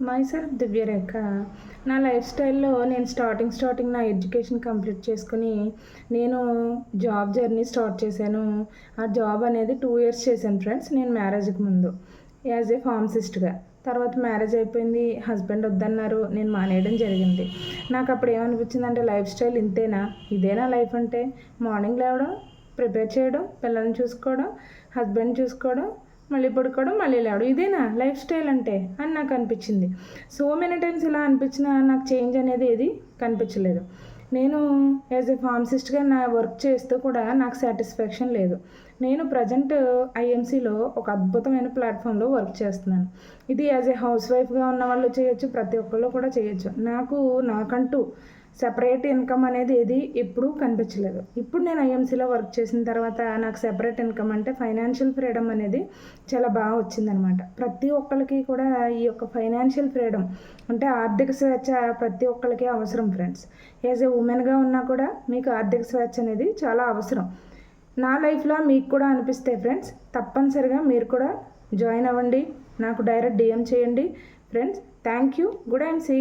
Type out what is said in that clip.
Myself దివ్యరేఖ నా life స్టైల్లో నేను స్టార్టింగ్ స్టార్టింగ్ నా ఎడ్యుకేషన్ కంప్లీట్ చేసుకుని నేను జాబ్ జర్నీ స్టార్ట్ చేశాను. ఆ జాబ్ అనేది టూ ఇయర్స్ చేశాను ఫ్రెండ్స్ నేను మ్యారేజ్కి ముందు యాజ్ ఏ ఫార్మసిస్ట్గా తర్వాత మ్యారేజ్ అయిపోయింది హస్బెండ్ వద్దన్నారు నేను మానేయడం జరిగింది. నాకు అప్పుడు ఏమనిపించింది అంటే లైఫ్ స్టైల్ ఇంతేనా? ఇదేనా లైఫ్ అంటే? మార్నింగ్ లేవడం ప్రిపేర్ చేయడం పిల్లల్ని చూసుకోవడం హస్బెండ్ చూసుకోవడం మళ్ళీ పడుకోవడం మళ్ళీ లేవడం. ఇదేనా? లైఫ్ స్టైల్ అంటే? అని నాకు అనిపించింది. సో మెనీ టైమ్స్ ఇలా అనిపించిన నాకు చేంజ్ అనేది ఏది కనిపించలేదు. నేను యాజ్ ఎ ఫార్మసిస్ట్గా నా వర్క్ చేస్తూ కూడా నాకు సాటిస్ఫాక్షన్ లేదు. నేను ప్రజెంట్ ఐఎంసీలో ఒక అద్భుతమైన ప్లాట్ఫామ్లో వర్క్ చేస్తున్నాను. ఇది యాజ్ ఏ హౌస్ వైఫ్గా ఉన్న వాళ్ళు చేయొచ్చు ప్రతి ఒక్కళ్ళు కూడా చేయొచ్చు. నాకు నాకంటూ సెపరేట్ ఇన్కమ్ అనేది ఏది ఎప్పుడూ కనిపించలేదు. ఇప్పుడు నేను ఐఎంసీలో వర్క్ చేసిన తర్వాత నాకు సెపరేట్ ఇన్కమ్ అంటే ఫైనాన్షియల్ ఫ్రీడమ్ అనేది చాలా బాగా వచ్చిందనమాట ప్రతి ఒక్కరికి కూడా ఈ యొక్క ఫైనాన్షియల్ ఫ్రీడమ్ అంటే ఆర్థిక స్వేచ్ఛ ప్రతి ఒక్కరికి అవసరం ఫ్రెండ్స్ యాజ్ ఏ ఉమెన్గా ఉన్నా కూడా మీకు ఆర్థిక స్వేచ్ఛ అనేది చాలా అవసరం. నా లైఫ్లో మీకు కూడా అనిపిస్తే ఫ్రెండ్స్ తప్పనిసరిగా మీరు కూడా జాయిన్ అవ్వండి. నాకు డైరెక్ట్ డిఎం చేయండి. Friends thank you good and see